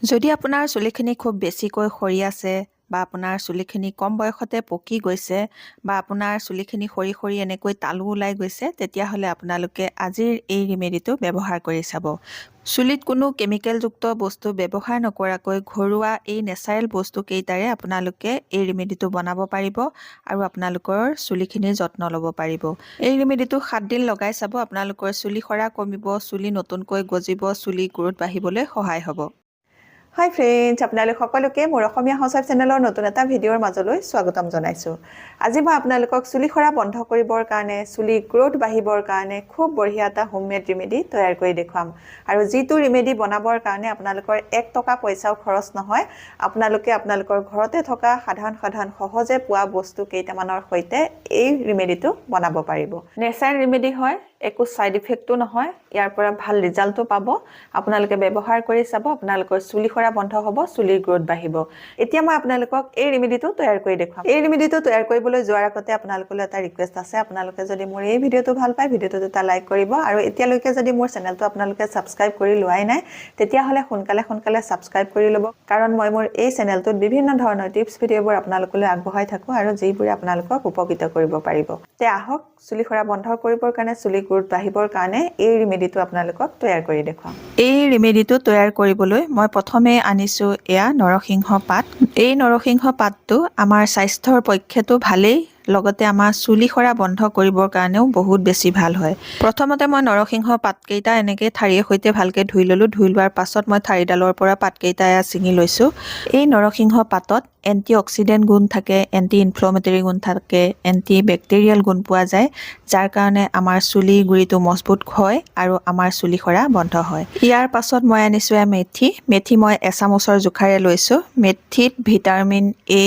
যদি আপোনাৰ চুলিখিনি খুব বেছিকৈ সৰি আছে বা আপোনাৰ চুলিখিনি কম বয়সতে পকি গৈছে বা আপোনাৰ চুলিখিনি সৰি সৰি এনেকৈ তালু ওলাই গৈছে তেতিয়াহ'লে আপোনালোকে আজিৰ এই ৰিমেডিটো ব্যৱহাৰ কৰি চাব। চুলিত কোনো কেমিকেলযুক্ত বস্তু ব্যৱহাৰ নকৰাকৈ ঘৰুৱা এই নেচাৰেল বস্তুকেইটাৰে আপোনালোকে এই ৰিমেডিটো বনাব পাৰিব আৰু আপোনালোকৰ চুলিখিনিৰ যত্ন ল'ব পাৰিব। এই ৰিমেডিটো সাত দিন লগাই চাব আপোনালোকৰ চুলি সৰা কমিব চুলি নতুনকৈ গজিব চুলি গ্ৰোথ বাঢ়িবলৈ সহায় হ'ব। হাই ফ্ৰেণ্ডছ আপোনালোক সকলোকে মোৰ অসমীয়া সঁচাই চেনেলৰ নতুন এটা ভিডিঅ'ৰ মাজলৈ স্বাগতম জনাইছোঁ। আজি মই আপোনালোকক চুলি সৰা বন্ধ কৰিবৰ কাৰণে চুলি গ্ৰ'থ বাঢ়িবৰ কাৰণে খুব বঢ়িয়া এটা হোমমেড ৰিমেডি তৈয়াৰ কৰি দেখুৱাম। আৰু যিটো ৰিমেডি বনাবৰ কাৰণে আপোনালোকৰ এক টকা পইচাও খৰচ নহয় আপোনালোকে আপোনালোকৰ ঘৰতে থকা সাধাৰণ সাধাৰণ সহজে পোৱা বস্তু কেইটামানৰ সৈতে এই ৰিমেডিটো বনাব পাৰিব। নেচাৰেল ৰিমেডি হয় একো ছাইড ইফেক্টো নহয়। ইয়াৰ পৰা ভাল ৰিজাল্টো পাব। আপোনালোকে ব্যৱহাৰ কৰি চাব আপোনালোকৰ চুলি সৰা বন্ধ হ'ব চুলিৰ গ্ৰ'থ বাঢ়িব। এতিয়া মই আপোনালোকক এই ৰিমেডিটো তৈয়াৰ কৰি দেখুৱাম। এই ৰিমেডিটো তৈয়াৰ কৰিবলৈ যোৱাৰ আগতে আপোনালোকলৈ এটা ৰিকুৱেষ্ট আছে। আপোনালোকে যদি মোৰ এই ভিডিঅ'টো ভাল পায় ভিডিঅ'টোত এটা লাইক কৰিব। আৰু এতিয়ালৈকে যদি মোৰ চেনেলটো আপোনালোকে ছাবস্ক্ৰাইব কৰি লোৱাই নাই তেতিয়াহ'লে সোনকালে সোনকালে ছাবস্ক্ৰাইব কৰি ল'ব। কাৰণ মই মোৰ এই চেনেলটোত বিভিন্ন ধৰণৰ টিপছ ভিডিঅ'বোৰ আপোনালোকলৈ আগবঢ়াই থাকোঁ আৰু যিবোৰে আপোনালোকক উপকৃত কৰিব পাৰিব। তে আহক চুলি সৰা বন্ধ কৰিবৰ কাৰণে চুলি গ্ৰোথ বাঢ়িবৰ কাৰণে এই ৰিমেডিটো আপোনালোকক তৈয়াৰ কৰি দেখুৱাম। এই ৰিমেডিটো তৈয়াৰ কৰিবলৈ মই প্ৰথমে আনিছোঁ এয়া নৰসিংহ পাত। এই নৰসিংহ পাতটো আমাৰ স্বাস্থ্যৰ পক্ষেতো ভালেই। লগতে আমাৰ চুলি সৰা বন্ধ কৰিবৰ কাৰণেও বহুত বেছি ভাল হয়। প্ৰথমতে মই নৰসিংহ পাতকেইটা এনেকৈ ঠাৰিৰে সৈতে ভালকৈ ধুই ল'লোঁ। ধুই লোৱাৰ পাছত মই ঠাৰিডালৰ পৰা পাতকেইটা এয়া ছিঙি লৈছোঁ। এই নৰসিংহ পাতত এণ্টি অক্সিডেণ্ট গুণ থাকে এণ্টি ইনফ্লমেটৰী গুণ থাকে এণ্টি বেক্টেৰিয়েল গুণ পোৱা যায় যাৰ কাৰণে আমাৰ চুলিৰ গুৰিটো মজবুত হয় আৰু আমাৰ চুলি সৰা বন্ধ হয়। ইয়াৰ পাছত মই আনিছোঁ এয়া মেথি। মেথি মই এচামুচৰ জোখাৰে লৈছোঁ। মেথিত vitamin A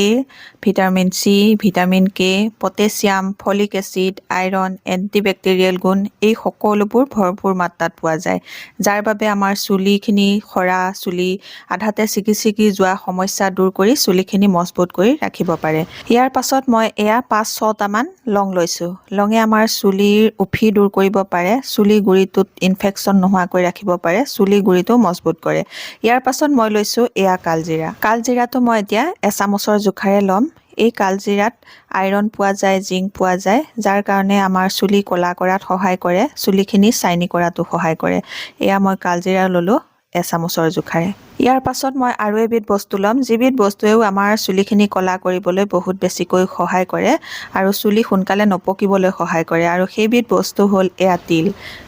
vitamin C vitamin K potassium folic acid iron antibacterial গুণ এই সকলোবোৰ ভৰপূৰ মাত্ৰাত পোৱা যায়। যাৰ বাবে আমাৰ চুলিখিনি সৰা চুলি আধাতে ছিগি ছিগি যোৱা সমস্যা দূৰ কৰি চুলিখিনি মজবুত কৰি ৰাখিব পাৰে। ইয়াৰ পাছত মই এয়া পাঁচ ছটামান লং লৈছোঁ। লঙে আমাৰ চুলিৰ উফি দূৰ কৰিব পাৰে চুলি গুৰিটোত ইনফেকশ্যন নোহোৱাকৈ ৰাখিব পাৰে চুলি গুৰিটো মজবুত কৰে। ইয়াৰ পাছত মই লৈছোঁ এয়া কালজিৰা। কালজিৰাটো মই এতিয়া এচামুচৰ জোখাৰে ল'ম। এই কালজিৰাত আইৰণ পোৱা যায় জিংক পোৱা যায় যাৰ কাৰণে আমাৰ চুলি ক'লা কৰাত সহায় কৰে চুলিখিনি চাইনি কৰাতো সহায় কৰে। এয়া মই কালজিৰা ল'লোঁ এচামুচৰ জোখাৰে। ইয়াৰ পাছত মই আৰু এবিধ বস্তু ল'ম যিবিধ বস্তুৱেও আমাৰ চুলিখিনি ক'লা কৰিবলৈ বহুত বেছিকৈ সহায় কৰে আৰু চুলি সোনকালে নপকিবলৈ সহায় কৰে। আৰু সেইবিধ বস্তু হ'ল এয়া তিল।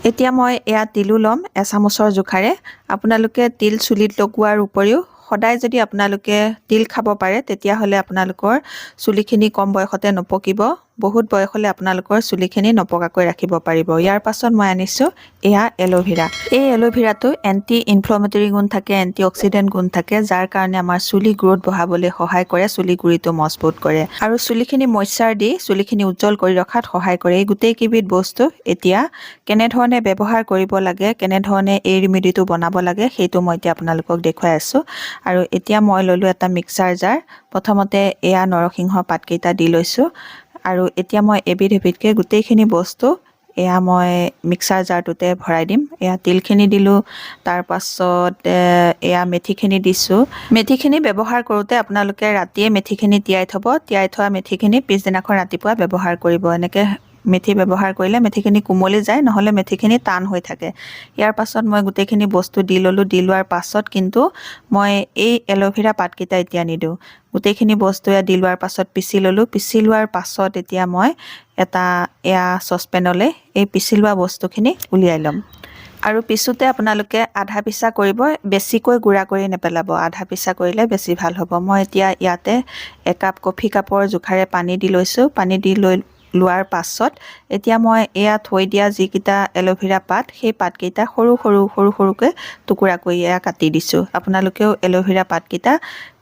এতিয়া মই এয়া তিলো ল'ম এচামুচৰ জোখাৰে। আপোনালোকে তিল চুলিত লগোৱাৰ উপৰিও সদায় যদি আপোনালোকে তিল খাব পাৰে তেতিয়াহ'লে আপোনালোকৰ চুলিখিনি কম বয়সতে নপকিব। বহুত বয়সলৈ আপোনালোকৰ চুলিখিনি নপকাকৈ ৰাখিব পাৰিব। ইয়াৰ পাছত মই আনিছোঁ এয়া এল'ভেৰা। এই এল'ভেৰাটো এণ্টি ইনফ্লমেটৰী গুণ থাকে এণ্টি অক্সিডেণ্ট গুণ থাকে যাৰ কাৰণে আমাৰ চুলি গ্ৰোথ বঢ়াবলৈ সহায় কৰে চুলি গুৰিটো মজবুত কৰে। আৰু চুলিখিনি মইশ্চাৰ দি চুলিখিনি উজ্জ্বল কৰি ৰখাত সহায় কৰে। এই গোটেইকেইবিধ বস্তু এতিয়া কেনেধৰণে ব্যৱহাৰ কৰিব লাগে কেনেধৰণে এই ৰিমেডিটো বনাব লাগে সেইটো মই এতিয়া আপোনালোকক দেখুৱাই আছোঁ। আৰু এতিয়া মই ল'লোঁ এটা মিক্সাৰ জাৰ প্ৰথমতে এয়া নৰসিংহ পাতকেইটা দি লৈছোঁ। আৰু এতিয়া মই এবিধ এবিধকৈ গোটেইখিনি বস্তু, এয়া মই মিক্সাৰ জাৰটোতে ভৰাই দিম। এয়া তিলখিনি দিলোঁ তাৰপাছত এয়া মেথিখিনি দিছোঁ। মেথিখিনি ব্যৱহাৰ কৰোঁতে আপোনালোকে ৰাতিয়ে মেথিখিনি তিয়াই থ'ব। তিয়াই থোৱা মেথিখিনি পিছদিনাখন ৰাতিপুৱা ব্যৱহাৰ কৰিব। এনেকৈ মেথি ব্যৱহাৰ কৰিলে মেথিখিনি কোমলি যায়, নহ'লে মেথিখিনি টান হৈ থাকে। ইয়াৰ পাছত মই গোটেইখিনি বস্তু দি ল'লোঁ, দি লোৱাৰ পাছত কিন্তু মই এই এল'ভেৰা পাতকেইটা এতিয়া নিদিওঁ। গোটেইখিনি বস্তু দি লোৱাৰ পাছত পিচি ল'লোঁ। পিচি লোৱাৰ পাছত এতিয়া মই এটা এয়া চচপেনলৈ এই পিচি লোৱা বস্তুখিনি উলিয়াই ল'ম। আৰু পিছোতে আপোনালোকে আধা পিচা কৰিব, বেছিকৈ গুড়া কৰি নেপেলাব। আধা পিচা কৰিলে বেছি ভালো হ'ব। মই এতিয়া ইয়াতে একাপ কফি কাপৰ জোখাৰে পানী দি লৈছোঁ। পানী দি লৈ লোৱাৰ পাছত এতিয়া মই এয়া থৈ দিয়া যিকেইটা এল'ভেৰা পাত সেই পাতকেইটা সৰু সৰু সৰু সৰুকৈ টুকুৰা কৰি এয়া কাটি দিছোঁ। আপোনালোকেও এল'ভেৰা পাতকেইটা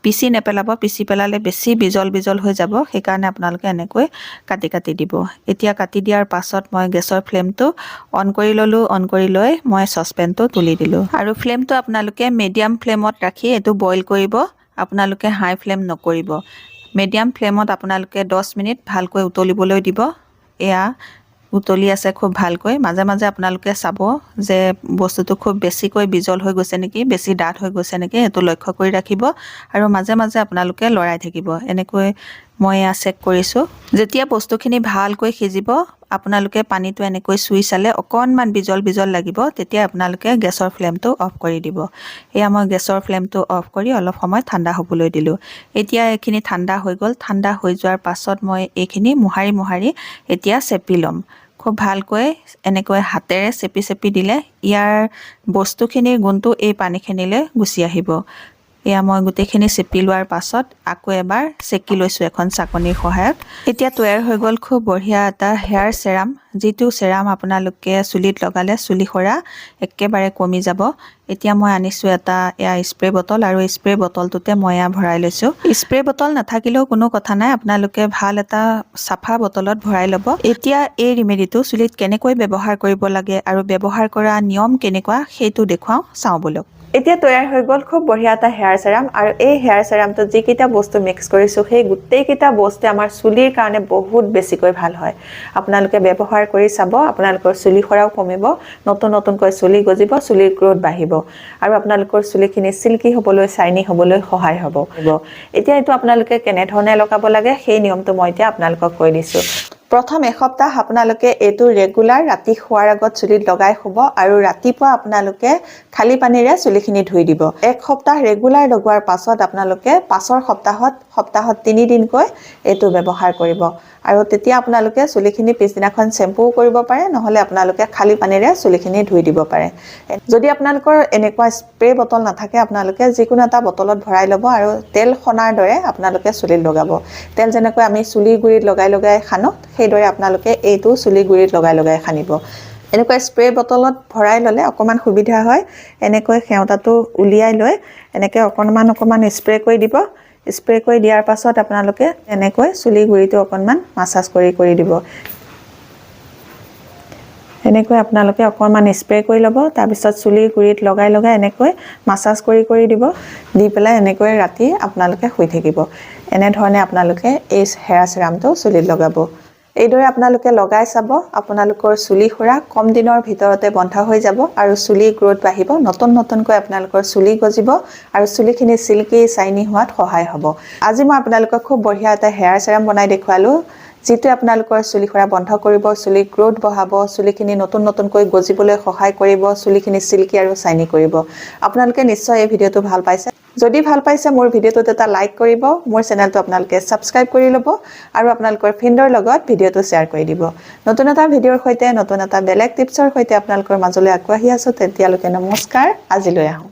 পিচি নেপেলাব পিচি পেলালে বেছি বিজল বিজল হৈ যাব সেইকাৰণে আপোনালোকে এনেকৈ কাটি কাটি দিব। এতিয়া কাটি দিয়াৰ পাছত মই গেছৰ ফ্লেমটো অন কৰি ল'লোঁ অন কৰি লৈ মই চচপেনটো তুলি দিলোঁ। আৰু ফ্লেমটো আপোনালোকে মিডিয়াম ফ্লেমত ৰাখি এইটো বইল কৰিব আপোনালোকে হাই ফ্লেম নকৰিব। মিডিয়াম ফ্লেমত আপোনালোকে দহ মিনিট ভালকৈ উতলিবলৈ দিব। এয়া উতলি আছে খুব ভালকৈ। মাজে মাজে আপোনালোকে চাব যে বস্তুটো খুব বেছিকৈ বিজল হৈ গৈছে নেকি বেছি ডাঠ হৈ গৈছে নেকি সেইটো লক্ষ্য কৰি ৰাখিব। আৰু মাজে মাজে আপোনালোকে লৰাই থাকিব। এনেকৈ মই এয়া চেক কৰিছোঁ। যেতিয়া বস্তুখিনি ভালকৈ সিজিব আপোনালোকে পানীটো এনেকৈ চুই চালে অকণমান বিজল বিজল লাগিব তেতিয়া আপোনালোকে গেছৰ ফ্লেমটো অফ কৰি দিব। এয়া মই গেছৰ ফ্লেমটো অফ কৰি অলপ সময় ঠাণ্ডা হ'বলৈ দিলোঁ। এতিয়া এইখিনি ঠাণ্ডা হৈ গ'ল। ঠাণ্ডা হৈ যোৱাৰ পাছত মই এইখিনি মোহাৰি মোহাৰি এতিয়া চেপি ল'ম। খুব ভালকৈ এনেকৈ হাতেৰে চেপি চেপি দিলে ইয়াৰ বস্তুখিনিৰ গুণটো এই পানীখিনিলৈ গুচি আহিব। এয়া মই গোটেইখিনি চেপি লোৱাৰ পাছত আকৌ এবাৰ চেকি লৈছোঁ এখন চাকনিৰ সহায়ত। এতিয়া তৈয়াৰ হৈ গ'ল খুব বঢ়িয়া এটা হেয়াৰ চেৰাম যিটো চেৰাম আপোনালোকে চুলিত লগালে চুলি সৰা একেবাৰে কমি যাব। এতিয়া মই আনিছোঁ এটা এয়া স্প্ৰে বটল আৰু স্প্ৰে বটলটোতে মই এয়া ভৰাই লৈছোঁ। স্প্ৰে বটল নাথাকিলেও কোনো কথা নাই আপোনালোকে ভাল এটা চাফা বটলত ভৰাই ল'ব। এতিয়া এই ৰিমেডিটো চুলিত কেনেকৈ ব্যৱহাৰ কৰিব লাগে আৰু ব্যৱহাৰ কৰা নিয়ম কেনেকুৱা সেইটো দেখুৱাওঁ চাওঁ বলক। এতিয়া তৈয়াৰ হৈ গ'ল খুব বঢ়িয়া এটা হেয়াৰ চেৰাম আৰু এই হেয়াৰ চেৰামটোত যিকেইটা বস্তু মিক্স কৰিছোঁ সেই গোটেইকেইটা বস্তুৱে আমাৰ চুলিৰ কাৰণে বহুত বেছিকৈ ভালো হয়। আপোনালোকে ব্যৱহাৰ কৰি চাব আপোনালোকৰ চুলি সৰাও কমিব নতুন নতুনকৈ চুলি গজিব চুলিৰ গ্ৰ'থ বাঢ়িব আৰু আপোনালোকৰ চুলিখিনি চিল্কি হ'বলৈ চাইনি হ'বলৈ সহায় হ'ব। এতিয়া এইটো আপোনালোকে কেনেধৰণে লগাব লাগে সেই নিয়মটো মই এতিয়া আপোনালোকক কৈ দিছোঁ। প্ৰথম এসপ্তাহ আপোনালোকে এইটো ৰেগুলাৰ ৰাতি শোৱাৰ আগত চুলিত লগাই শুব আৰু ৰাতিপুৱা আপোনালোকে খালী পানীৰে চুলিখিনি ধুই দিব। এক সপ্তাহ ৰেগুলাৰ লগোৱাৰ পাছত আপোনালোকে পাছৰ সপ্তাহত সপ্তাহত তিনিদিনকৈ এইটো ব্যৱহাৰ কৰিব। আৰু তেতিয়া আপোনালোকে চুলিখিনি পিছদিনাখন চেম্পুও কৰিব পাৰে নহ'লে আপোনালোকে খালী পানীৰে চুলিখিনি ধুই দিব পাৰে। যদি আপোনালোকৰ এনেকুৱা স্প্ৰে বটল নাথাকে আপোনালোকে যিকোনো এটা বটলত ভৰাই ল'ব আৰু তেল সনাৰ দৰে আপোনালোকে চুলিত লগাব। তেল যেনেকৈ আমি চুলিৰ গুৰিত লগাই লগাই সানো সেইদৰে আপোনালোকে এইটো চুলিৰ গুৰিত লগাই লগাই সানিব। এনেকুৱা স্প্ৰে বটলত ভৰাই ল'লে অকণমান সুবিধা হয়। এনেকৈ সেওঁতাটো উলিয়াই লৈ এনেকৈ অকণমান অকণমান স্প্ৰে কৰি দিব। স্প্ৰে কৰি দিয়াৰ পাছত আপোনালোকে এনেকৈ চুলিৰ গুৰিটো অকণমান মাছাজ কৰি কৰি দিব। এনেকৈ আপোনালোকে অকণমান স্প্ৰে কৰি ল'ব। তাৰপিছত চুলিৰ গুৰিত লগাই লগাই এনেকৈ মাছাজ কৰি কৰি দিব। দি পেলাই এনেকৈ ৰাতি আপোনালোকে শুই থাকিব। এনেধৰণে আপোনালোকে এই হেয়াৰ চেৰামটো চুলিত লগাব। এইদৰে আপোনালোকে লগাই চাব আপোনালোকৰ চুলি সৰা কম দিনৰ ভিতৰতে বন্ধ হৈ যাব আৰু চুলিৰ গ্ৰ'থ বাঢ়িব নতুন নতুনকৈ আপোনালোকৰ চুলি গজিব আৰু চুলিখিনি চিল্কি চাইনি হোৱাত সহায় হ'ব। আজি মই আপোনালোকক খুব বঢ়িয়া এটা হেয়াৰ চেৰাম বনাই দেখুৱালোঁ যিটোৱে আপোনালোকৰ চুলি সৰা বন্ধ কৰিব চুলিৰ গ্ৰ'থ বঢ়াব চুলিখিনি নতুন নতুনকৈ গজিবলৈ সহায় কৰিব চুলিখিনি চিল্কি আৰু চাইনি কৰিব। আপোনালোকে নিশ্চয় এই ভিডিঅ'টো ভাল পাইছে। যদি ভাল পাইছে মোৰ ভিডিঅ'টোত এটা লাইক কৰিব মোৰ চেনেলটো আপোনালোকে ছাবস্ক্ৰাইব কৰি ল'ব আৰু আপোনালোকৰ ফ্ৰেণ্ডৰ লগত ভিডিঅ'টো শ্বেয়াৰ কৰি দিব। নতুন এটা ভিডিঅ'ৰ সৈতে নতুন এটা বেলেগ টিপছৰ সৈতে আপোনালোকৰ মাজলৈ আগবাঢ়ি আছোঁ তেতিয়ালৈকে নমস্কাৰ আজিলৈ আহোঁ।